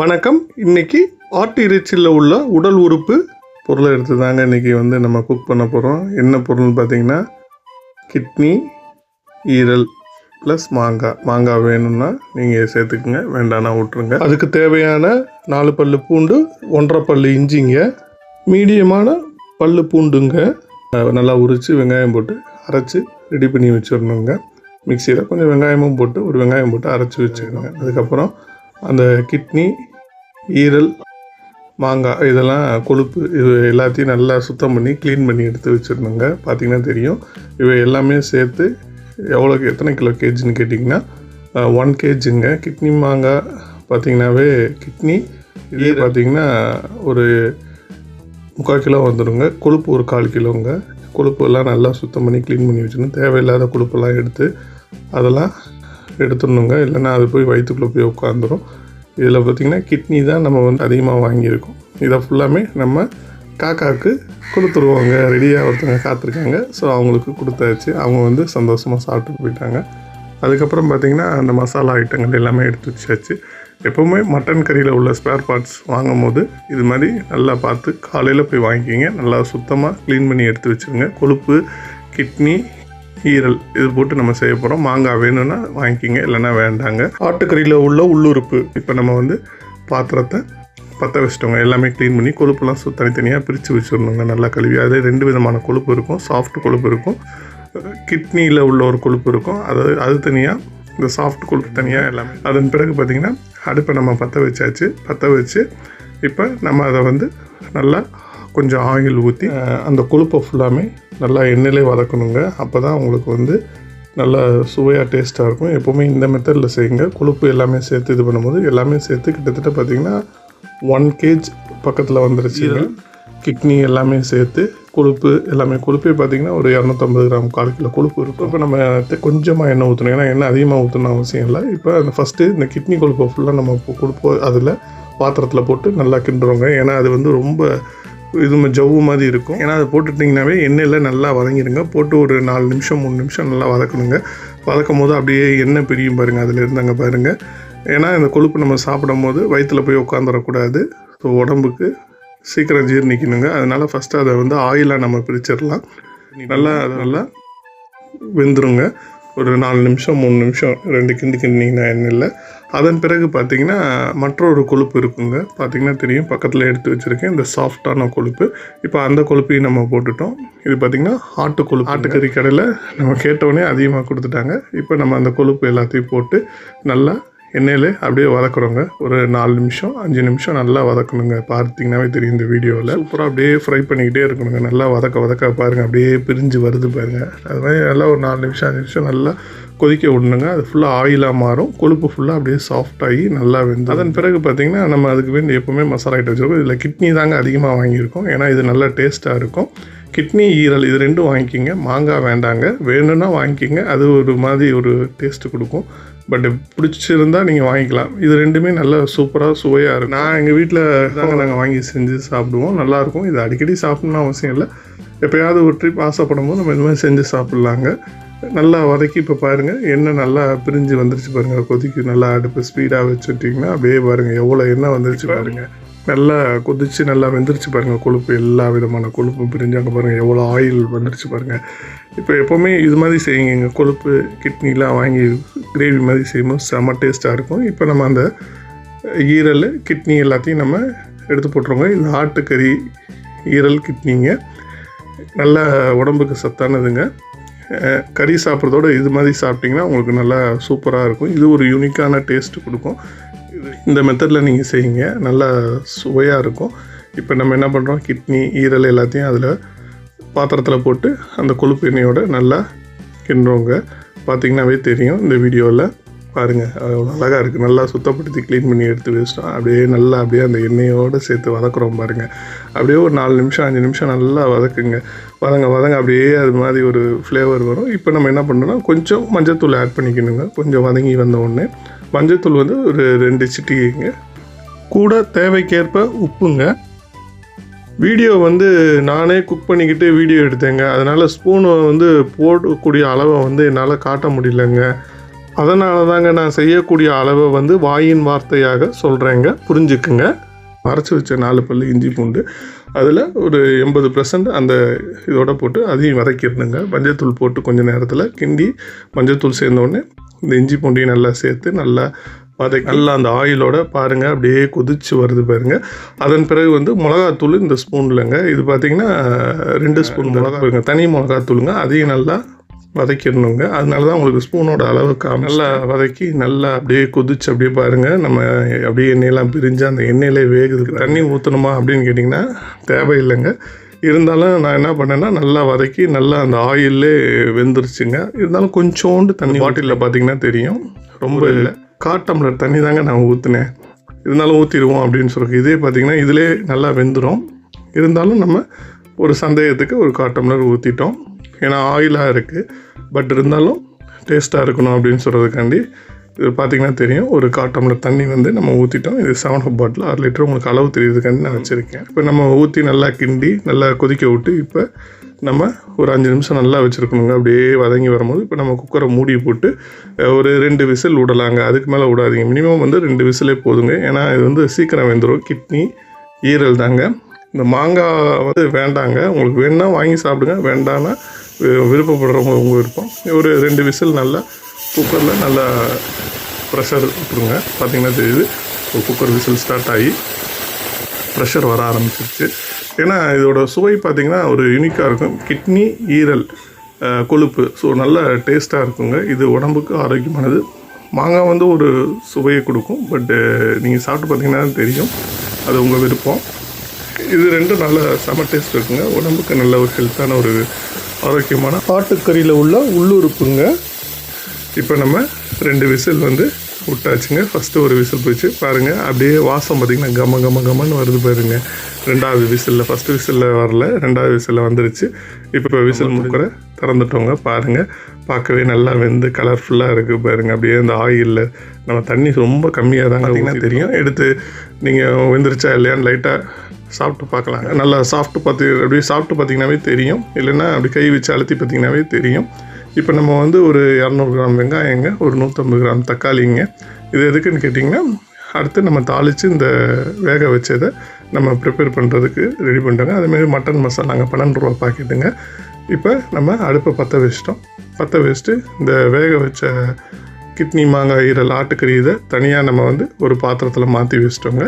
வணக்கம். இன்னைக்கு ஆட்டு இறைச்சியில் உள்ள உடல் உறுப்பு பொருளை எடுத்து தாங்க இன்னைக்கு வந்து நம்ம குக் பண்ண போகிறோம் என்ன பொருள்னு பார்த்தீங்கன்னா கிட்னி ஈரல் ப்ளஸ் மாங்காய் மாங்காய் வேணும்னா நீங்கள் சேர்த்துக்குங்க. வேண்டாம்னா விட்ருங்க அதுக்கு தேவையான நாலு பல்லு பூண்டு ஒன்றரை பல் இஞ்சிங்க. மீடியமான பல் பூண்டுங்க. நல்லா உரித்து வெங்காயம் போட்டு அரைச்சி ரெடி பண்ணி வச்சிடணுங்க. மிக்சியில் கொஞ்சம் வெங்காயமும் போட்டு ஒரு வெங்காயம் போட்டு அரைச்சி வச்சுக்கணுங்க. அதுக்கப்புறம் அந்த கிட்னி ஈரல் மாங்காய் இதெல்லாம் கொழுப்பு இது எல்லாத்தையும் நல்லா சுத்தம் பண்ணி க்ளீன் பண்ணி எடுத்து வச்சிடணுங்க. பார்த்தீங்கன்னா தெரியும். இவை எல்லாமே சேர்த்து எவ்வளோக்கு எத்தனை கிலோ கேஜின்னு கேட்டிங்கன்னா ஒன் கேஜிங்க. கிட்னி மாங்காய் பார்த்தீங்கன்னாவே கிட்னி இதே பார்த்தீங்கன்னா ஒரு முக்கால் கிலோ வந்துடுங்க கொழுப்பு ஒரு கால் கிலோங்க. கொழுப்பு எல்லாம் நல்லா சுத்தம் பண்ணி க்ளீன் பண்ணி வச்சிடணும். தேவையில்லாத கொழுப்பெல்லாம் எடுத்து அதெல்லாம் எடுத்துடணுங்க. இல்லைன்னா அது போய் வயிற்றுக்குள்ளே போய் உட்காந்துரும் இதில் பார்த்திங்கன்னா கிட்னி தான் நம்ம வந்து அதிகமாக வாங்கியிருக்கோம். இதை ஃபுல்லாமே நம்ம காக்காவுக்கு கொடுத்துருவோங்க. ரெடியாக ஒருத்தவங்க காத்திருக்காங்க. ஸோ அவங்களுக்கு கொடுத்தாச்சு. அவங்க வந்து சந்தோஷமாக சாப்பிட்டு போயிட்டாங்க. அதுக்கப்புறம் பார்த்திங்கன்னா அந்த மசாலா ஐட்டங்கள் எல்லாமே எடுத்து வச்சாச்சு. எப்போவுமே மட்டன் கறியில் உள்ள ஸ்பேர் பார்ட்ஸ் வாங்கும் போது இது மாதிரி நல்லா பார்த்து காலையில் போய் வாங்கிக்கிங்க. நல்லா சுத்தமாக க்ளீன் பண்ணி எடுத்து வச்சுருங்க. கொழுப்பு கிட்னி ஈரல் இது போட்டு நம்ம செய்ய போகிறோம் மாங்காய் வேணும்னா வாங்கிக்கிங்க இல்லைன்னா வேண்டாங்க. ஆட்டுக்கறியில் உள்ள உள்ளுறுப்பு. இப்போ நம்ம வந்து பாத்திரத்தை பற்ற வச்சிட்டோங்க. எல்லாமே க்ளீன் பண்ணி கொழுப்புலாம் சு தனித்தனியாக பிரித்து வச்சிடணுங்க. நல்லா கழுவி. அதே ரெண்டு விதமான கொழுப்பு இருக்கும். சாஃப்ட் கொழுப்பு இருக்கும். கிட்னியில் உள்ள ஒரு கொழுப்பு இருக்கும். அதாவது அது தனியாக இந்த சாஃப்ட் கொழுப்பு தனியாக எல்லாமே. அதன் பிறகு பார்த்திங்கன்னா அடுப்பை நம்ம பற்ற வச்சாச்சு. பற்ற வச்சு இப்போ நம்ம அதை வந்து நல்லா கொஞ்சம் ஆயில் ஊற்றி அந்த கொழுப்பை ஃபுல்லாமே நல்லா எண்ணெயிலே வதக்கணுங்க. அப்போ தான் உங்களுக்கு வந்து நல்லா சுவையாக டேஸ்ட்டாக இருக்கும். எப்போவுமே இந்த மெத்தடில் செய்யுங்க. கொழுப்பு எல்லாமே சேர்த்து இது பண்ணும்போது எல்லாமே சேர்த்து கிட்டத்தட்ட பார்த்திங்கன்னா ஒன் கேஜ் பக்கத்தில் வந்துருச்சு கிட்னி எல்லாமே சேர்த்து கொழுப்பு எல்லாமே கொழுப்பே பார்த்திங்கன்னா ஒரு இரநூத்தம்பது கிராம் கால் கிலோ கொழுப்பு இருக்கும். இப்போ நம்ம கொஞ்சமாக எண்ணெய் ஊற்றணும் ஏன்னா எண்ணெய் அதிகமாக ஊற்றணும் அவசியம் இல்லை. இப்போ அந்த ஃபஸ்ட்டு இந்த கிட்னி கொழுப்பை ஃபுல்லாக நம்ம கொடுப்போம் அதில் பாத்திரத்தில் போட்டு நல்லா கிண்டுறோங்க. ஏன்னா அது வந்து ரொம்ப இது ஜவ்வு மாதிரி இருக்கும். ஏன்னா அதை போட்டுட்டிங்கனாவே எண்ணெயில் நல்லா வதங்கிடுங்க போட்டு ஒரு நாலு நிமிஷம் மூணு நிமிஷம் நல்லா வதக்கணுங்க. வதக்கும் போது அப்படியே எண்ணெய் பிரியும் பாருங்கள் அதில் இருந்தாங்க பாருங்கள் ஏன்னா இந்த கொழுப்பு நம்ம சாப்பிடும் போது வயிற்றில் போய் உட்காந்துடக்கூடாது ஸோ உடம்புக்கு சீக்கிரம் ஜீர்ணிக்கணுங்க. அதனால் ஃபஸ்ட்டு அதை வந்து ஆயிலாக நம்ம பிரிச்சிடலாம். நல்லா அது நல்லா வெந்துருங்க. ஒரு நாலு நிமிஷம் மூணு நிமிஷம் ரெண்டு கிண்டி கிண்டிங்கன்னா எண்ணெயில். அதன் பிறகு பார்த்தீங்கன்னா மற்றொரு கொழுப்பு இருக்குங்க. பார்த்தீங்கன்னா தெரியும். பக்கத்தில் எடுத்து வச்சுருக்கேன். இந்த சாஃப்டான கொழுப்பு. இப்போ அந்த கொழுப்பையும் நம்ம போட்டுட்டோம். இது பார்த்திங்கன்னா ஆட்டு கொழுப்பு. ஆட்டுக்கறி கடையில் நம்ம கேட்டவுடனே அதிகமாக கொடுத்துட்டாங்க. இப்போ நம்ம அந்த கொழுப்பு எல்லாத்தையும் போட்டு நல்லா எண்ணெயில் அப்படியே வதக்குறோங்க. ஒரு நாலு நிமிஷம் அஞ்சு நிமிஷம் நல்லா வதக்கணுங்க. பார்த்தீங்கன்னாவே தெரியும் இந்த வீடியோவில். சூப்பராக அப்படியே ஃப்ரை பண்ணிக்கிட்டே இருக்கணுங்க. நல்லா வதக்க வதக்க பாருங்கள் அப்படியே பிரிஞ்சு வருது பாருங்கள் அது மாதிரி நல்லா ஒரு நாலு நிமிஷம் அஞ்சு நிமிஷம் நல்லா கொதிக்க விடணுங்க. அது ஃபுல்லாக ஆயிலாக மாறும். கொழுப்பு ஃபுல்லாக அப்படியே சாஃப்டாகி நல்லா வெந்து அதன் பிறகு பார்த்திங்கன்னா நம்ம அதுக்கு வேண்டி எப்போவுமே மசாலா ஐட்டம் வச்சுருக்கோம். இதில் கிட்னி தாங்க அதிகமாக வாங்கியிருக்கோம். ஏன்னா இது நல்லா டேஸ்ட்டாக இருக்கும். கிட்னி ஈரல் இது ரெண்டும் வாங்கிக்கிங்க. மாங்காய் வேண்டாங்க. வேணும்னா வாங்கிக்கிங்க. அது ஒரு மாதிரி ஒரு டேஸ்ட்டு கொடுக்கும். பட் பிடிச்சிருந்தா நீங்கள் வாங்கிக்கலாம். இது ரெண்டுமே நல்லா சூப்பராக சுவையாக இருக்கும். நான் எங்கள் வீட்டில் தாங்க நாங்கள் வாங்கி செஞ்சு சாப்பிடுவோம். நல்லாயிருக்கும் இது அடிக்கடி சாப்பிட்ணுன்னு அவசியம் இல்லை. எப்போயாவது ஒரு ட்ரிப் ஆசைப்படும் போது நம்ம இந்த மாதிரி செஞ்சு சாப்பிட்லாங்க. நல்லா வதக்கி இப்போ பாருங்கள் எண்ணெய் நல்லா பிரிஞ்சு வந்துருச்சு பாருங்கள் கொதிக்கு நல்லா அடுப்பு ஸ்பீடாக வச்சுட்டிங்கன்னா அப்படியே பாருங்கள் எவ்வளோ எண்ணெய் வந்துருச்சு பாருங்கள் நல்லா கொதிச்சு நல்லா வெந்துருச்சு பாருங்கள் கொழுப்பு எல்லா விதமான கொழுப்பும் பிரிஞ்சு அங்கே பாருங்கள் எவ்வளோ ஆயில் வந்துருச்சு பாருங்கள் இப்போ எப்போவுமே இது மாதிரி செய்யுங்க. கொழுப்பு கிட்னிலாம் வாங்கி கிரேவி மாதிரி செய்யும்போது செம்ம டேஸ்ட்டாக இருக்கும். இப்போ நம்ம அந்த ஈரல் கிட்னி எல்லாத்தையும் நம்ம எடுத்து போட்டுருவோங்க இது ஆட்டுக்கறி ஈரல் கிட்னிங்க நல்லா உடம்புக்கு சத்தானதுங்க. கறி சாப்பிட்றதோட இது மாதிரி சாப்பிட்டிங்கன்னா உங்களுக்கு நல்லா சூப்பராக இருக்கும். இது ஒரு யூனிக்கான டேஸ்ட் கொடுக்கும். இது இந்த மெத்தடில் நீங்கள் செய்யுங்க. நல்லா சுவையாக இருக்கும். இப்போ நம்ம என்ன பண்ணுறோம் கிட்னி ஈரல் எல்லாத்தையும் அதில் பாத்திரத்தில் போட்டு அந்த கொழுப்பு எண்ணெயோடு நல்லா கிண்டுறோங்க. பார்த்தீங்கன்னாவே தெரியும் இந்த வீடியோவில் பாருங்கள் அவ்வளோ அழகாக இருக்குது நல்லா சுத்தப்படுத்தி க்ளீன் பண்ணி எடுத்து வச்சிட்டோம் அப்படியே நல்லா அப்படியே அந்த எண்ணெயோடு சேர்த்து வதக்குறோம் பாருங்கள் அப்படியே ஒரு நாலு நிமிஷம் அஞ்சு நிமிஷம் நல்லா வதக்குங்க. வதங்க வதங்க அப்படியே அது மாதிரி ஒரு ஃப்ளேவர் வரும். இப்போ நம்ம என்ன பண்ணோன்னா கொஞ்சம் மஞ்சத்தூள் ஆட் பண்ணிக்கணுங்க. கொஞ்சம் வதங்கி வந்த உடனே மஞ்சத்தூள் வந்து ஒரு ரெண்டு சிட்டிங்க கூட தேவைக்கேற்ப உப்புங்க. வீடியோ வந்து நானே குக் பண்ணிக்கிட்டு வீடியோ எடுத்தேங்க. அதனால் ஸ்பூனை வந்து போடக்கூடிய அளவை வந்து என்னால் காட்ட முடியலங்க. அதனால தாங்க நான் செய்யக்கூடிய அளவை வந்து வாயின் வார்த்தையாக சொல்கிறேங்க புரிஞ்சுக்குங்க. அரைச்சி வச்ச நாலு பல்லு இஞ்சி பூண்டு அதில் ஒரு எண்பது பர்சன்ட் அந்த இதோட போட்டு அதையும் வதக்கிடணுங்க. மஞ்சத்தூள் போட்டு கொஞ்சம் நேரத்தில் கிண்டி மஞ்சத்தூள் சேர்ந்தோடனே இந்த இஞ்சி பூண்டையும் நல்லா சேர்த்து நல்லா வதக்கி நல்லா அந்த ஆயிலோட பாருங்கள் அப்படியே கொதிச்சு வருது பாருங்க. அதன் பிறகு வந்து மிளகாத்தூள் இந்த ஸ்பூன்லங்க. இது பார்த்தீங்கன்னா ரெண்டு ஸ்பூன் மிளகா தனி மிளகாத்தூளுங்க. அதையும் நல்லா வதக்கிடணுங்க. அதனால தான் உங்களுக்கு ஸ்பூனோட அளவுக்கு நல்லா வதக்கி நல்லா அப்படியே கொதிச்சு அப்படியே பாருங்கள் நம்ம அப்படியே எண்ணெயெல்லாம் பிரிஞ்சு அந்த எண்ணெயிலே வேகுது தண்ணி ஊற்றணுமா அப்படின்னு கேட்டிங்கன்னா தேவையில்லைங்க. இருந்தாலும் நான் என்ன பண்ணேன்னா நல்லா வதக்கி நல்லா அந்த ஆயிலே வெந்துருச்சுங்க. இருந்தாலும் கொஞ்சோண்டு தண்ணி பாட்டிலில் பார்த்தீங்கன்னா தெரியும். ரொம்ப இல்லை காட்டம்லர் தண்ணி தாங்க நான் ஊற்றினேன் இருந்தாலும் ஊற்றிடுவோம் அப்படின்னு சொல்லுங்க இதே பார்த்தீங்கன்னா இதிலே நல்லா வெந்துடும் இருந்தாலும் நம்ம ஒரு சந்தேகத்துக்கு ஒரு காட்டம்லர் ஊற்றிட்டோம் ஏன்னா ஆயிலாக இருக்குது பட் இருந்தாலும் டேஸ்ட்டாக இருக்கணும் அப்படின்னு சொல்கிறதுக்காண்டி இது பார்த்தீங்கன்னா தெரியும். ஒரு கால் தண்ணி வந்து நம்ம ஊற்றிட்டோம் இது செவன் ஹப் பாட்டில் ஆறு லிட்டர் உங்களுக்கு அளவு தெரியுதுக்காண்டி நான் வச்சுருக்கேன். இப்போ நம்ம ஊற்றி நல்லா கிண்டி நல்லா கொதிக்க விட்டு இப்போ நம்ம ஒரு அஞ்சு நிமிஷம் நல்லா வச்சுருக்கணுங்க. அப்படியே வதங்கி வரும்போது இப்போ நம்ம குக்கரை மூடி போட்டு ஒரு ரெண்டு விசில் விடலாங்க. அதுக்கு மேலே விடாதீங்க. மினிமம் வந்து ரெண்டு விசிலே போதுங்க. ஏன்னா இது வந்து சீக்கிரம் வெந்துடும் கிட்னி ஈரல் தாங்க. இந்த மாங்காய் வந்து வேண்டாங்க. உங்களுக்கு வேணால் வாங்கி சாப்பிடுங்க. வேண்டான்னா விருப்பப்படுறவங்க உங்கள் விருப்பம் ஒரு ரெண்டு விசில் நல்லா குக்கரில் நல்லா ப்ரெஷர் விட்டுருங்க பார்த்தீங்கன்னா தெரியுது ஒரு குக்கர் விசில் ஸ்டார்ட் ஆகி ப்ரெஷர் வர ஆரம்பிச்சிருச்சு. ஏன்னா இதோட சுவை பார்த்திங்கன்னா ஒரு யூனிக்காக இருக்கும். கிட்னி ஈரல் கொழுப்பு. ஸோ நல்ல டேஸ்ட்டாக இருக்குங்க. இது உடம்புக்கு ஆரோக்கியமானது. மாங்காய் வந்து ஒரு சுவையை கொடுக்கும். பட்டு நீங்கள் சாப்பிட்டு பார்த்தீங்கன்னா தெரியும். அது உங்கள் விருப்பம். இது ரெண்டும் நல்ல செம டேஸ்ட் இருக்குங்க. உடம்புக்கு நல்ல ஒரு ஹெல்த்தான ஒரு ஆரோக்கியமான ஆட்டுக்கறியில் உள்ள உள்ளுறுப்புங்க. இப்போ நம்ம ரெண்டு விசில் வந்து விட்டாச்சுங்க. ஃபஸ்ட்டு ஒரு விசில் போயிடுச்சு பாருங்கள் அப்படியே வாசம் பார்த்திங்கன்னா கம கம கமன்னு வருது பாருங்க. ரெண்டாவது விசிலில் ஃபஸ்ட்டு விசிலில் வரல. ரெண்டாவது விசிலில் வந்துருச்சு. இப்போ விசில் முடுக்கிற திறந்துட்டோங்க. பாருங்கள் பார்க்கவே நல்லா வெந்து கலர்ஃபுல்லாக இருக்குது பாருங்கள் அப்படியே இந்த ஆயிலில் நம்ம தண்ணி ரொம்ப கம்மியாக தாங்க தெரியும். எடுத்து நீங்கள் வெந்துருச்சா இல்லையான்னு லைட்டாக சாப்பிட்டு பார்க்கலாங்க. நல்லா சாப்பிட்டு பார்த்து அப்படியே சாப்பிட்டு பார்த்தீங்கன்னாவே தெரியும். இல்லைன்னா அப்படி கை வச்சு அழுத்தி பார்த்தீங்கன்னாவே தெரியும். இப்போ நம்ம வந்து ஒரு இரநூறு கிராம் வெங்காயங்க ஒரு நூற்றம்பது கிராம் தக்காளிங்க. இது எதுக்குன்னு கேட்டிங்கன்னா அடுத்து நம்ம தாளித்து இந்த வேக வச்சதை நம்ம ப்ரிப்பேர் பண்ணுறதுக்கு ரெடி பண்ணிட்டோங்க. அதேமாரி மட்டன் மசாலாங்க பன்னெண்டு ரூபா பாக்கெட்டுங்க. இப்போ நம்ம அடுப்பை பற்ற வச்சிட்டோம். பற்ற வச்சுட்டு இந்த வேக வச்ச கிட்னி மாங்காய் ஈரல் ஆட்டுக்கறி இதை தனியாக நம்ம வந்து ஒரு பாத்திரத்தில் மாற்றி வச்சிட்டோங்க.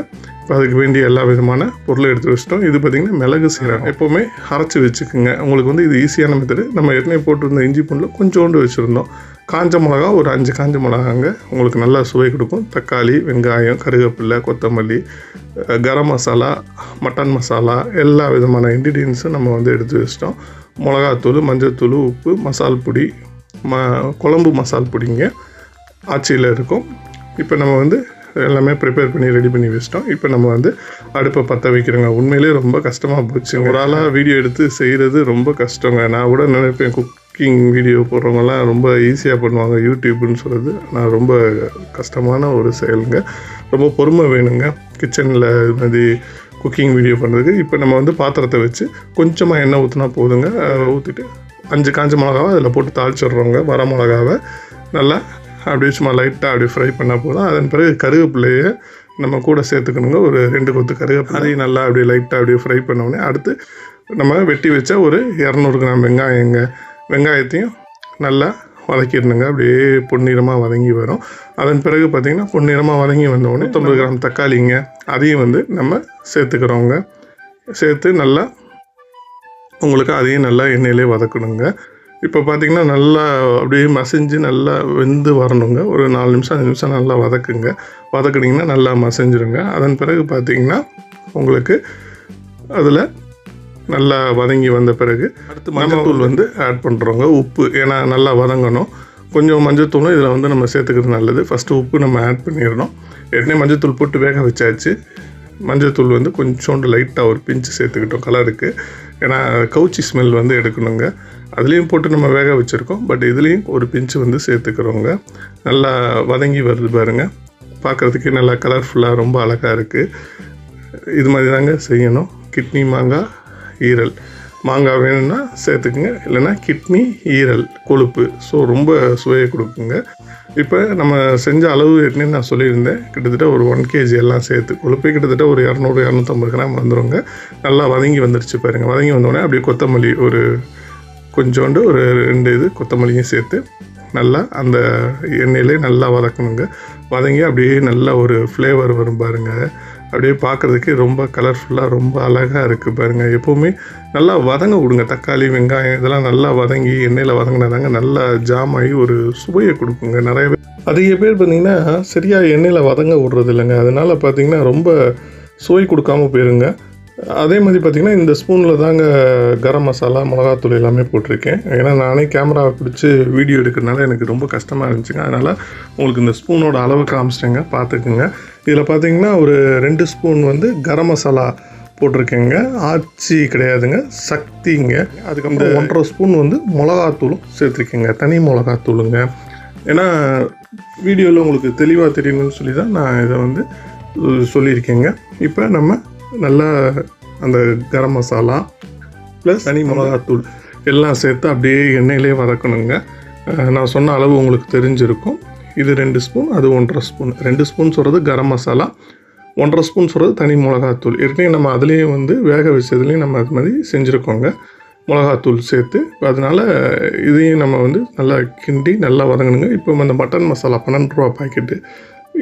அதுக்கு வேண்டிய எல்லா விதமான பொருளும் எடுத்து வச்சிட்டோம். இது பார்த்திங்கன்னா மிளகு சீரகம். எப்போவுமே அரைச்சி வச்சுக்கோங்க. உங்களுக்கு வந்து இது ஈஸியான மெத்தடு நம்ம ஏற்கனவே போட்டிருந்த இஞ்சி பூண்டில் கொஞ்சோண்டு வச்சுருந்தோம். காஞ்ச மிளகா ஒரு அஞ்சு காஞ்ச மிளகாங்க. உங்களுக்கு நல்லா சுவை கொடுக்கும். தக்காளி வெங்காயம் கருவேப்பிலை கொத்தமல்லி கரம் மசாலா மட்டன் மசாலா எல்லா விதமான இன்க்ரீடியன்ஸும் நம்ம வந்து எடுத்து வச்சிட்டோம். மிளகாத்தூள் மஞ்சள்தூள் உப்பு மசால் பொடி ம குழம்பு மசால் பொடிங்க. ஆச்சியில் இருக்கும். இப்போ நம்ம வந்து எல்லாமே ப்ரிப்பேர் பண்ணி ரெடி பண்ணி வச்சிட்டோம். இப்போ நம்ம வந்து அடுப்பை பற்ற வைக்கிறோங்க. உண்மையிலே ரொம்ப கஷ்டமாக போச்சு ஒரு ஆளாக வீடியோ எடுத்து செய்கிறது ரொம்ப கஷ்டங்க. நான் கூட நினைப்பேன் குக்கிங் வீடியோ போடுறவங்கலாம் ரொம்ப ஈஸியாக பண்ணுவாங்க யூடியூப்னு சொல்கிறது நான் ரொம்ப கஷ்டமான ஒரு செயலுங்க. ரொம்ப பொறுமை வேணுங்க. கிச்சனில் இது மாதிரி குக்கிங் வீடியோ பண்ணுறதுக்கு இப்போ நம்ம வந்து பாத்திரத்தை வச்சு கொஞ்சமாக எண்ணெய் ஊற்றினா போதுங்க. ஊற்றிட்டு அஞ்சு காஞ்ச மிளகாவை அதில் போட்டு தாளிச்சிடுறோங்க. வர மிளகாவை நல்லா அப்படியே சும்மா லைட்டாக அப்படியே ஃப்ரை பண்ணால் போதும். அதன் பிறகு கருவேப்பிலையை நம்ம கூட சேர்த்துக்கணுங்க. ஒரு ரெண்டு கொத்து கருவேப்பிலை. அதையும் நல்லா அப்படியே லைட்டாக அப்படியே ஃப்ரை பண்ணோடனே அடுத்து நம்ம வெட்டி வச்ச ஒரு இரநூறு கிராம் வெங்காயங்க. வெங்காயத்தையும் நல்லா வதக்கிடணுங்க. அப்படியே பொன்னிறமாக வதங்கி வரும். அதன் பிறகு பார்த்திங்கன்னா பொன்னிறமாக வதங்கி வந்தோடனே தொண்ணூறு கிராம் தக்காளிங்க. அதையும் வந்து நம்ம சேர்த்துக்கிறோங்க. சேர்த்து நல்லா உங்களுக்கு அதையும் நல்லா எண்ணெயிலே வதக்கணுங்க. இப்போ பார்த்தீங்கன்னா நல்லா அப்படியே மசிஞ்சு நல்லா வெந்து வரணுங்க. ஒரு நாலு நிமிஷம் அஞ்சு நிமிஷம் நல்லா வதக்குங்க. வதக்குனீங்கன்னா நல்லா மசிஞ்சிருங்க. அதன் பிறகு பார்த்தீங்கன்னா உங்களுக்கு அதில் நல்லா வதங்கி வந்த பிறகு அடுத்து மஞ்சத்தூள் வந்து ஆட் பண்ணுறோங்க உப்பு ஏன்னா நல்லா வதங்கணும். கொஞ்சம் மஞ்சத்தூளும் இதில் வந்து நம்ம சேர்த்துக்கிறது நல்லது. ஃபஸ்ட்டு உப்பு நம்ம ஆட் பண்ணிடணும். ஏற்கனவே மஞ்சத்தூள் போட்டு வேக வச்சாச்சு. மஞ்சத்தூள் வந்து கொஞ்சோண்டு லைட்டாக ஒரு பிஞ்சு சேர்த்துக்கிட்டோம் கலருக்கு ஏன்னா கவுச்சி ஸ்மெல் வந்து எடுக்கணுங்க. அதுலேயும் போட்டு நம்ம வேக வச்சுருக்கோம். பட் இதுலேயும் ஒரு பிஞ்சு வந்து சேர்த்துக்கிறோங்க. நல்லா வதங்கி வருது பாருங்கள் பார்க்குறதுக்கே நல்லா கலர்ஃபுல்லாக ரொம்ப அழகாக இருக்குது இது மாதிரி தாங்க செய்யணும். கிட்னி மாங்காய் ஈரல். மாங்காய் வேணும்னா சேர்த்துக்குங்க. இல்லைன்னா கிட்னி ஈரல் கொழுப்பு. ஸோ ரொம்ப சுவையை கொடுக்குங்க. இப்போ நம்ம செஞ்ச அளவு ஏற்கனவே நான் சொல்லியிருந்தேன். கிட்டத்தட்ட ஒரு ஒன் கேஜி எல்லாம் சேர்த்து கொழுப்பே கிட்டத்தட்ட ஒரு இரநூறு இரநூத்தம்பது கிராம் வந்துடுங்க நல்லா வதங்கி வந்துருச்சு பாருங்கள் வதங்கி வந்தோடனே அப்படியே கொத்தமல்லி ஒரு கொஞ்சோண்டு ஒரு ரெண்டு இது கொத்தமல்லியும் சேர்த்து நல்லா அந்த எண்ணெயிலே நல்லா வதக்கணுங்க. வதங்கி அப்படியே நல்லா ஒரு ஃப்ளேவர் வரும் பாருங்கள் அப்படியே பார்க்குறதுக்கு ரொம்ப கலர்ஃபுல்லாக ரொம்ப அழகாக இருக்குது பாருங்கள் எப்போவுமே நல்லா வதங்க விடுங்க. தக்காளி வெங்காயம் இதெல்லாம் நல்லா வதங்கி எண்ணெயில் வதங்கினாதாங்க நல்லா ஜாம் ஆகி ஒரு சுவையை கொடுக்குங்க நிறைய பேர் அதிக பேர் பார்த்திங்கன்னா சரியாக எண்ணெயில் வதங்க விடுறது இல்லைங்க. அதனால் பார்த்தீங்கன்னா ரொம்ப சுவை கொடுக்காம போயிருங்க. அதே மாதிரி பார்த்திங்கன்னா இந்த ஸ்பூனில் தாங்க கரம் மசாலா மிளகாத்தூள் எல்லாமே போட்டிருக்கேன். ஏன்னா நானே கேமராவை பிடிச்சி வீடியோ எடுக்கிறதுனால எனக்கு ரொம்ப கஷ்டமாக இருந்துச்சுங்க. அதனால் உங்களுக்கு இந்த ஸ்பூனோட அளவு காமிச்சிட்டேங்க. பார்த்துக்குங்க. இதில் பார்த்தீங்கன்னா ஒரு ரெண்டு ஸ்பூன் வந்து கரம் மசாலா போட்டிருக்கேங்க. ஆச்சி கிடையாதுங்க சக்திங்க. அதுக்கப்புறம் ஒன்றரை ஸ்பூன் வந்து மிளகாத்தூளும் சேர்த்துருக்கேங்க தனி மிளகாத்தூளுங்க. ஏன்னா வீடியோவில் உங்களுக்கு தெளிவாக தெரியணும்னு சொல்லி தான் நான் இதை வந்து சொல்லியிருக்கேங்க. இப்போ நம்ம நல்லா அந்த கரம் மசாலா ப்ளஸ் தனி மிளகாத்தூள் எல்லாம் சேர்த்து அப்படியே எண்ணெயிலே வதக்கணுங்க. நான் சொன்ன அளவு உங்களுக்கு தெரிஞ்சிருக்கும். இது ரெண்டு ஸ்பூன் அது ஒன்றரை ஸ்பூன். ரெண்டு ஸ்பூன் சொல்கிறது கரம் மசாலா ஒன்றரை ஸ்பூன் சொல்கிறது தனி மிளகாத்தூள். ஏற்கனவே நம்ம அதுலேயும் வந்து வேக வச்சதுலேயும் நம்ம அது மாதிரி செஞ்சுருக்கோங்க. மிளகாத்தூள் சேர்த்து அதனால் இதையும் நம்ம வந்து நல்லா கிண்டி நல்லா வதங்கணுங்க. இப்போ அந்த மட்டன் மசாலா பன்னெண்டு ரூபா பாக்கெட்டு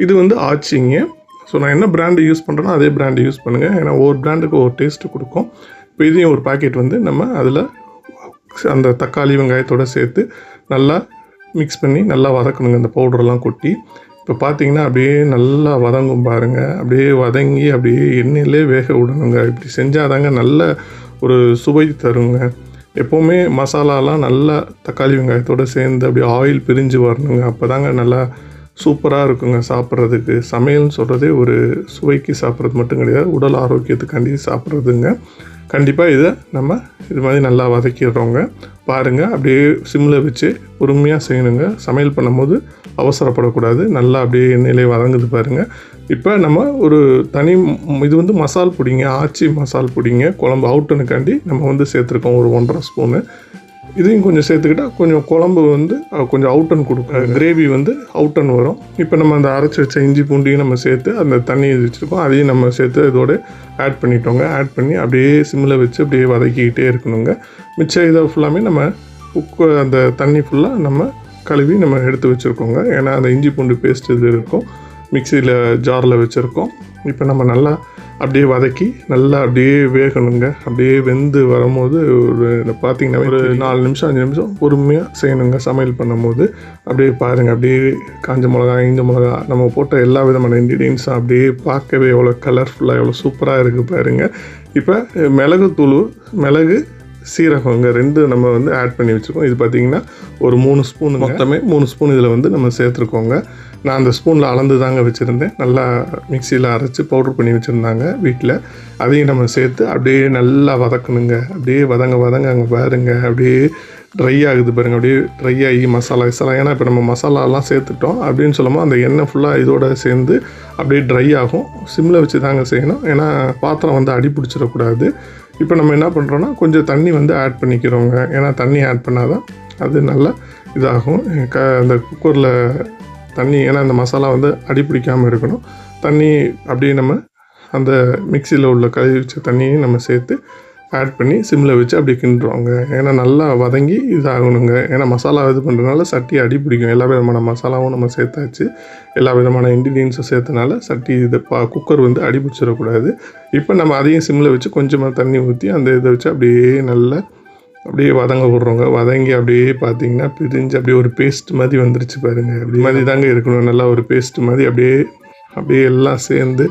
இது வந்து ஆச்சிங்க. ஸோ நான் என்ன பிராண்டு யூஸ் பண்ணுறேனோ அதே பிராண்டு யூஸ் பண்ணுங்கள் ஏன்னா ஒவ்வொரு பிராண்டுக்கு ஒரு டேஸ்ட்டு கொடுக்கும். இப்போ இதையும் ஒரு பாக்கெட் வந்து நம்ம அதில் அந்த தக்காளி வெங்காயத்தோடு சேர்த்து நல்லா மிக்ஸ் பண்ணி நல்லா வதக்கணுங்க. இந்த பவுடர்லாம் கொட்டி இப்போ பார்த்தீங்கன்னா அப்படியே நல்லா வதங்கும் பாருங்கள் அப்படியே வதங்கி அப்படியே எண்ணெயிலே வேக விடணுங்க. இப்படி செஞ்சால் தாங்க நல்ல ஒரு சுவை தருங்க. எப்போவுமே மசாலாலாம் நல்லா தக்காளி வெங்காயத்தோடு சேர்ந்து அப்படியே ஆயில் பிரிஞ்சு வரணுங்க. அப்போ தாங்க நல்லா சூப்பராக இருக்குங்க சாப்பிட்றதுக்கு. சமையல்னு சொல்கிறதே ஒரு சுவைக்கு சாப்பிட்றது மட்டும் கிடையாது உடல் ஆரோக்கியத்துக்காண்டி சாப்பிட்றதுங்க. கண்டிப்பாக இதை நம்ம இது மாதிரி நல்லா வதக்கிடுறோங்க பாருங்கள் அப்படியே சிம்மில் வச்சு பொறுமையாக செய்யணுங்க. சமையல் பண்ணும்போது அவசரப்படக்கூடாது. நல்லா அப்படியே எண்ணெயிலே வதங்குது பாருங்கள் இப்போ நம்ம ஒரு தனி இது வந்து மசால் பொடிங்க ஆச்சி மசால் பொடிங்க குழம்பு அவுட்டனுக்காண்டி நம்ம வந்து சேர்த்துருக்கோம். ஒரு ஒன்றரை ஸ்பூனு இதையும் கொஞ்சம் சேர்த்துக்கிட்டா கொஞ்சம் குழம்பு வந்து கொஞ்சம் அவுட்டன் கொடுக்கும். கிரேவி வந்து அவுட்டன் வரும். இப்போ நம்ம அந்த அரைச்சி வச்ச இஞ்சி பூண்டையும் நம்ம சேர்த்து அந்த தண்ணி வச்சுருக்கோம். அதையும் நம்ம சேர்த்து இதோட ஆட் பண்ணிட்டோங்க. ஆட் பண்ணி அப்படியே சிம்மில் வச்சு அப்படியே வதக்கிக்கிட்டே இருக்கணுங்க. மிச்சம் இதை ஃபுல்லாமே நம்ம குக்கு அந்த தண்ணி ஃபுல்லாக நம்ம கழுவி நம்ம எடுத்து வச்சுருக்கோங்க. ஏன்னா அந்த இஞ்சி பூண்டு பேஸ்ட் இது இருக்கும். மிக்சியில் ஜாரில் வச்சுருக்கோம். இப்போ நம்ம நல்லா அப்படியே வதக்கி நல்லா அப்படியே வேகணுங்க. அப்படியே வெந்து வரும்போது ஒரு பார்த்தீங்கன்னா ஒரு நாலு நிமிஷம் அஞ்சு நிமிஷம் பொறுமையாக செய்யணுங்க சமையல் பண்ணும்போது. அப்படியே பாருங்கள் அப்படியே காஞ்ச மிளகா இஞ்ச மிளகா நம்ம போட்ட எல்லா விதமான இன்க்ரீடியன்ஸும் அப்படியே பார்க்கவே எவ்வளோ கலர்ஃபுல்லாக எவ்வளோ சூப்பராக இருக்குது பாருங்கள் இப்போ மிளகுத்தூள் மிளகு சீரகங்க ரெண்டு நம்ம வந்து ஆட் பண்ணி வச்சுருக்கோம். இது பார்த்திங்கன்னா ஒரு மூணு ஸ்பூன் மொத்தமே? மூணு ஸ்பூன் இதில் வந்து நம்ம சேர்த்துருக்கோங்க. நான் அந்த ஸ்பூனில் அளந்து தாங்க வச்சுருந்தேன். நல்லா மிக்சியில் அரைச்சி பவுடர் பண்ணி வச்சுருந்தாங்க வீட்டில் அதையும் நம்ம சேர்த்து அப்படியே நல்லா வதக்கணுங்க. அப்படியே வதங்க வதங்க அங்கே பாருங்க. அப்படியே ட்ரை ஆகுது பாருங்க. அப்படியே ட்ரை ஆகி மசாலா கிசாலா ஏன்னா இப்போ நம்ம மசாலாலாம் சேர்த்துட்டோம். அப்படின்னு சொல்லும்போது அந்த எண்ணெய் ஃபுல்லாக இதோட சேர்ந்து அப்படியே ட்ரை ஆகும். சிம்மில் வச்சு தாங்க செய்யணும். ஏன்னா பாத்திரம் வந்து அடி பிடிச்சிடக்கூடாது. இப்போ நம்ம என்ன பண்ணுறோன்னா கொஞ்சம் தண்ணி வந்து ஆட் பண்ணிக்கிறோங்க. ஏன்னா தண்ணி ஆட் பண்ணால் தான் அது நல்லா இதாகும். க அந்த குக்கரில் தண்ணி ஏன்னா அந்த மசாலா வந்து அடி பிடிக்காமல் இருக்கணும். தண்ணி அப்படியே நம்ம அந்த மிக்சியில் உள்ள கழுவி வச்ச தண்ணியையும் நம்ம சேர்த்து ஆட் பண்ணி சிம்மில் வச்சு அப்படியே கிண்டுருவாங்க ஏன்னா நல்லா வதங்கி இதாகணுங்க. ஏன்னா மசாலா இது பண்ணுறதுனால சட்டி அடி பிடிக்கும். எல்லா விதமான மசாலாவும் நம்ம சேர்த்தாச்சு. எல்லா விதமான இன்க்ரீடியன்ஸும் சேர்த்தனால சட்டி இது பா குக்கர் வந்து அடி பிடிச்சிடக்கூடாது. இப்போ நம்ம அதையும் சிம்மில் வச்சு கொஞ்சமாக தண்ணி ஊற்றி அந்த இதை வச்சு அப்படியே நல்லா அப்படியே வதங்க விட்றோங்க வதங்கி அப்படியே பார்த்தீங்கன்னா பிரிஞ்சு அப்படியே ஒரு பேஸ்ட் மாதிரி வந்துருச்சு பாருங்க. அப்படி மாதிரி தாங்க இருக்கணும். நல்லா ஒரு பேஸ்ட் மாதிரி அப்படியே அப்படியே எல்லாம் சேர்ந்து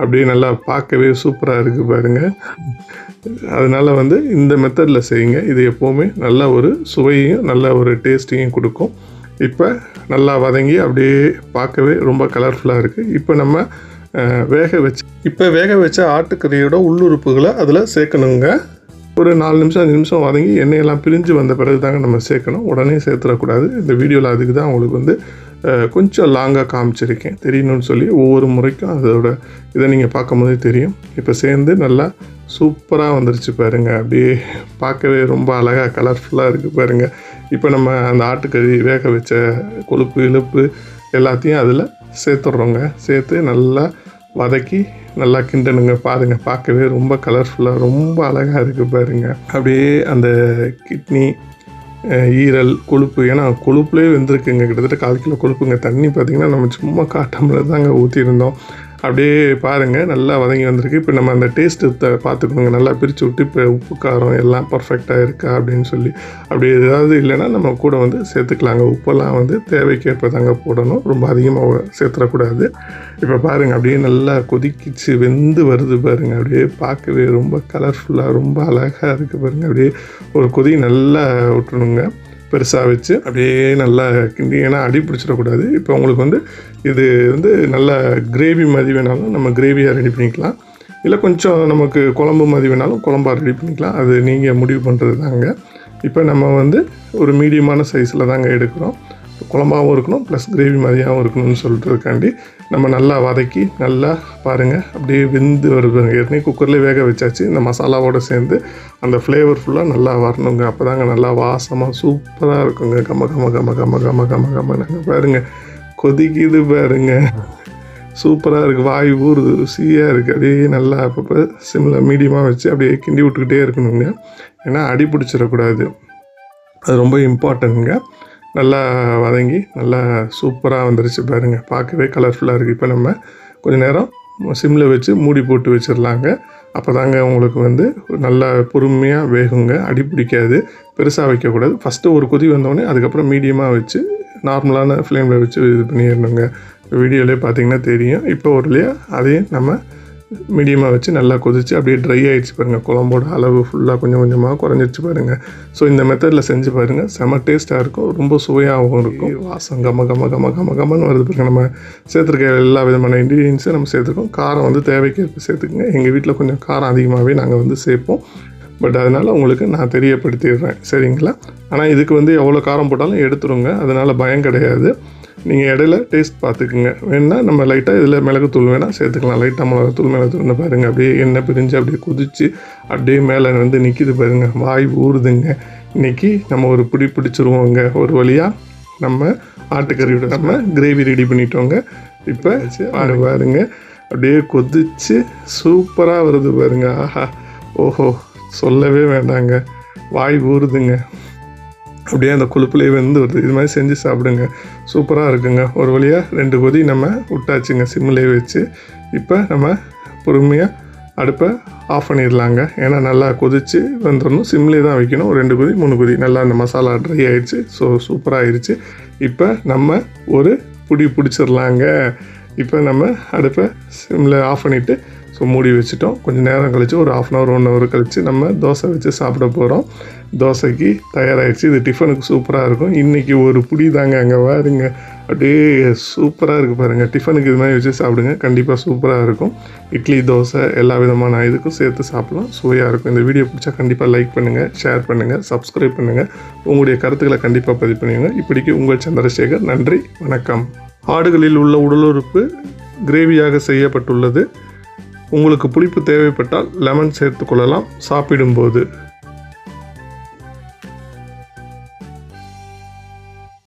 அப்படியே நல்லா பார்க்கவே சூப்பராக இருக்குது பாருங்க. அதனால் வந்து இந்த மெத்தடில் செய்யுங்க. இது எப்போவுமே நல்ல ஒரு சுவையும் நல்ல ஒரு டேஸ்ட்டையும் கொடுக்கும். இப்போ நல்லா வதங்கி அப்படியே பார்க்கவே ரொம்ப கலர்ஃபுல்லாக இருக்குது இப்போ நம்ம வேக வச்சு இப்போ வேக வச்ச ஆட்டுக்கறியோட உள்ளுறுப்புகளை அதில் சேர்க்கணுங்க. ஒரு நாலு நிமிஷம் அஞ்சு நிமிஷம் வதங்கி எண்ணெயெல்லாம் பிரிஞ்சு வந்த பிறகு தாங்க நம்ம சேர்க்கணும். உடனே சேர்த்துடக்கூடாது. இந்த வீடியோவில் அதுக்கு தான் உங்களுக்கு வந்து கொஞ்சம் லாங்காக காமிச்சிருக்கேன். தெரியணும்னு சொல்லி ஒவ்வொரு முறைக்கும் அதோட இதை நீங்கள் பார்க்கும்போதே தெரியும். இப்போ சேர்ந்து நல்லா சூப்பராக வந்துருச்சு பாருங்க. அப்படியே பார்க்கவே ரொம்ப அழகாக கலர்ஃபுல்லாக இருக்குது பாருங்கள் இப்போ நம்ம அந்த ஆட்டுக்கறி வேக வச்ச கொழுப்பு இழுப்பு எல்லாத்தையும் அதில் சேர்த்துட்றோங்க. சேர்த்து நல்லா வதக்கி நல்லா கிண்டணுங்க. பாருங்கள் பார்க்கவே ரொம்ப கலர்ஃபுல்லாக ரொம்ப அழகாக இருக்குது பாருங்க. அப்படியே அந்த கிட்னி ஈரல் கொழுப்பு ஏன்னா கொழுப்புலேயே வெந்திருக்குங்க. கிட்டத்தட்ட கால் கிலோ கொழுப்புங்க. தண்ணி பார்த்தீங்கன்னா நம்ம சும்மா காட்டாமல் தாங்க ஊற்றிருந்தோம் அப்படியே பாருங்கள் நல்லா வதங்கி வந்திருக்கு. இப்போ நம்ம அந்த டேஸ்ட்டு பார்த்துக்கணுங்க. நல்லா பிரித்து விட்டு இப்போ உப்பு காரம் எல்லாம் பர்ஃபெக்டாக இருக்கா அப்படின்னு சொல்லி. அப்படி ஏதாவது இல்லைன்னா நம்ம கூட வந்து சேர்த்துக்கலாங்க. உப்பெல்லாம் வந்து தேவைக்கேற்ப தாங்க போடணும். ரொம்ப அதிகமாக சேர்த்துடக்கூடாது. இப்போ பாருங்கள் அப்படியே நல்லா கொதிக்கிச்சு வெந்து வருது பாருங்கள் அப்படியே பார்க்கவே ரொம்ப கலர்ஃபுல்லாக ரொம்ப அழகாக இருக்குது பாருங்கள் அப்படியே ஒரு கொதி நல்லா விட்டுணுங்க பெருசாக வச்சு அப்படியே நல்லா கிண்டி ஏன்னா அடி பிடிச்சிடக்கூடாது. இப்போ உங்களுக்கு வந்து இது வந்து நல்லா கிரேவி மாதிரி வேணாலும் நம்ம கிரேவியாக ரெடி பண்ணிக்கலாம். இல்லை கொஞ்சம் நமக்கு குழம்பு மாதிரி வேணாலும் குழம்பா ரெடி பண்ணிக்கலாம். அது நீங்கள் முடிவு பண்ணுறது தாங்க. இப்போ நம்ம வந்து ஒரு மீடியமான சைஸில் தாங்க எடுக்கிறோம். குழம்பாகவும் இருக்கணும் ப்ளஸ் கிரேவி மாதிரியாகவும் இருக்கணும்னு சொல்லிட்டுருக்காண்டி நம்ம நல்லா வதக்கி நல்லா பாருங்கள் அப்படியே வெந்து வருதுங்க ஏற்கனவே குக்கர்லேயே வேக வச்சாச்சு. இந்த மசாலாவோடு சேர்ந்து அந்த ஃப்ளேவர் ஃபுல்லாக நல்லா வரணுங்க. அப்போ தாங்க நல்லா வாசமாக சூப்பராக இருக்குங்க. கம கம கம கம கம கம கம நாங்கள் பாருங்கள் கொதிக்குது பாருங்க. சூப்பராக இருக்குது வாய் ஊறுது ருசியாக இருக்குது அப்படியே நல்லா அப்பப்போ சிம்மில் மீடியமாக வச்சு அப்படியே கிண்டி விட்டுக்கிட்டே இருக்கணுங்க. ஏன்னா அடி பிடிச்சிடக்கூடாது. அது ரொம்ப இம்பார்ட்டன்ட்ங்க நல்லா வதங்கி நல்லா சூப்பராக வந்துருச்சு பாருங்கள் பார்க்கவே கலர்ஃபுல்லாக இருக்குது இப்போ நம்ம கொஞ்ச நேரம் சிம்மில் வச்சு மூடி போட்டு வச்சிடலாங்க. அப்போ தாங்க உங்களுக்கு வந்து நல்லா பொறுமையாக வேகுங்க. அடி பிடிக்காது. பெருசாக வைக்கக்கூடாது. ஃபஸ்ட்டு ஒரு கொதி வந்தோடனே அதுக்கப்புறம் மீடியமாக வச்சு நார்மலான ஃப்ளேமில் வச்சு இது பண்ணிடணுங்க. வீடியோலேயே பார்த்தீங்கன்னா தெரியும். இப்போ ஒரு இல்லையா அதையும் நம்ம மீடியமாக வச்சு நல்லா கொதிச்சு அப்படியே ட்ரை ஆகிடுச்சு பாருங்கள் குழம்போட அளவு ஃபுல்லாக கொஞ்சம் கொஞ்சமாக குறைஞ்சிருச்சு பாருங்கள் ஸோ இந்த மெத்தடில் செஞ்சு பாருங்கள் செம டேஸ்ட்டாக இருக்கும். ரொம்ப சுவையாகவும் இருக்கும். வாசம் கம கம கம கம கமன்னு வருது பாருங்க. நம்ம சேர்த்துருக்க எல்லா விதமான இன்க்ரீடியன்ஸும் நம்ம சேர்த்துருக்கோம். காரம் வந்து தேவைக்கேற்ப சேர்த்துக்குங்க. எங்கள் வீட்டில் கொஞ்சம் காரம் அதிகமாகவே நாங்கள் வந்து சேர்ப்போம். பட் அதனால் உங்களுக்கு நான் தெரியப்படுத்திடுறேன். சரிங்களா? ஆனால் இதுக்கு வந்து எவ்வளோ காரம் போட்டாலும் எடுத்துருங்க. அதனால் பயம் கிடையாது. நீங்கள் இடையில டேஸ்ட் பார்த்துக்குங்க. வேணால் நம்ம லைட்டாக இதில் மிளகுத்தூள் வேணால் சேர்த்துக்கலாம். லைட்டாக மிளகுத்தூள் மிளகுத்தூள்னு பாருங்கள் அப்படியே எண்ணெய் பிரிஞ்சு அப்படியே கொதிச்சு அப்படியே மேலே வந்து நிற்கிது பாருங்கள் வாய் ஊறுதுங்க. இன்னைக்கு நம்ம ஒரு பிடி பிடிச்சிருவோங்க. ஒரு வழியாக நம்ம ஆட்டுக்கறியோட நம்ம கிரேவி ரெடி பண்ணிட்டோங்க. இப்போ அது பாருங்க. அப்படியே கொதிச்சு சூப்பராக வருது பாருங்க. ஆஹா. ஓஹோ. சொல்லவே வேண்டாங்க. வாய் ஊறுதுங்க. அப்படியே அந்த கொழுப்புலேயே வந்து வருது. இது மாதிரி செஞ்சு சாப்பிடுங்க. சூப்பராக இருக்குங்க. ஒரு வழியாக ரெண்டு கொதி நம்ம விட்டாச்சுங்க. சிம்மிலே வச்சு இப்போ நம்ம பொறுமையாக அடுப்பை ஆஃப் பண்ணிடலாங்க. ஏன்னா நல்லா கொதிச்சு வந்துடணும். சிம்லேயே தான் வைக்கணும். ஒரு ரெண்டு கொதி மூணு கொதி. நல்லா அந்த மசாலா ட்ரை ஆகிடுச்சு ஸோ சூப்பராக ஆயிடுச்சு இப்போ நம்ம ஒரு புடி பிடிச்சிடலாங்க. இப்போ நம்ம அடுப்பை சிம்மில் ஆஃப் பண்ணிவிட்டு ஸோ மூடி வச்சுட்டோம். கொஞ்சம் நேரம் கழித்து ஒரு half an hour one hour கழித்து நம்ம தோசை வச்சு சாப்பிட போகிறோம் தோசைக்கு தயாராகிடுச்சு இது டிஃபனுக்கு சூப்பராக இருக்கும். இன்றைக்கி ஒரு புடி தாங்க அங்கே வாருங்க. அப்படியே சூப்பராக இருக்குது பாருங்கள் டிஃபனுக்கு இது மாதிரி வச்சு சாப்பிடுங்க. கண்டிப்பாக சூப்பராக இருக்கும். இட்லி தோசை எல்லா விதமான இதுக்கும் சேர்த்து சாப்பிடலாம். சுவையாக இருக்கும். இந்த வீடியோ பிடிச்சா கண்டிப்பாக லைக் பண்ணுங்கள் ஷேர் பண்ணுங்கள் சப்ஸ்கிரைப் பண்ணுங்கள் உங்களுடைய கருத்துக்களை கண்டிப்பாக பதிவு பண்ணுங்க இப்படிக்கு உங்கள் சந்திரசேகர் நன்றி வணக்கம். ஆடுகளில் உள்ள உடலுறுப்பு கிரேவியாக செய்யப்பட்டுள்ளது. உங்களுக்கு புளிப்பு தேவைப்பட்டால் லெமன் சேர்த்து கொள்ளலாம் சாப்பிடும்போது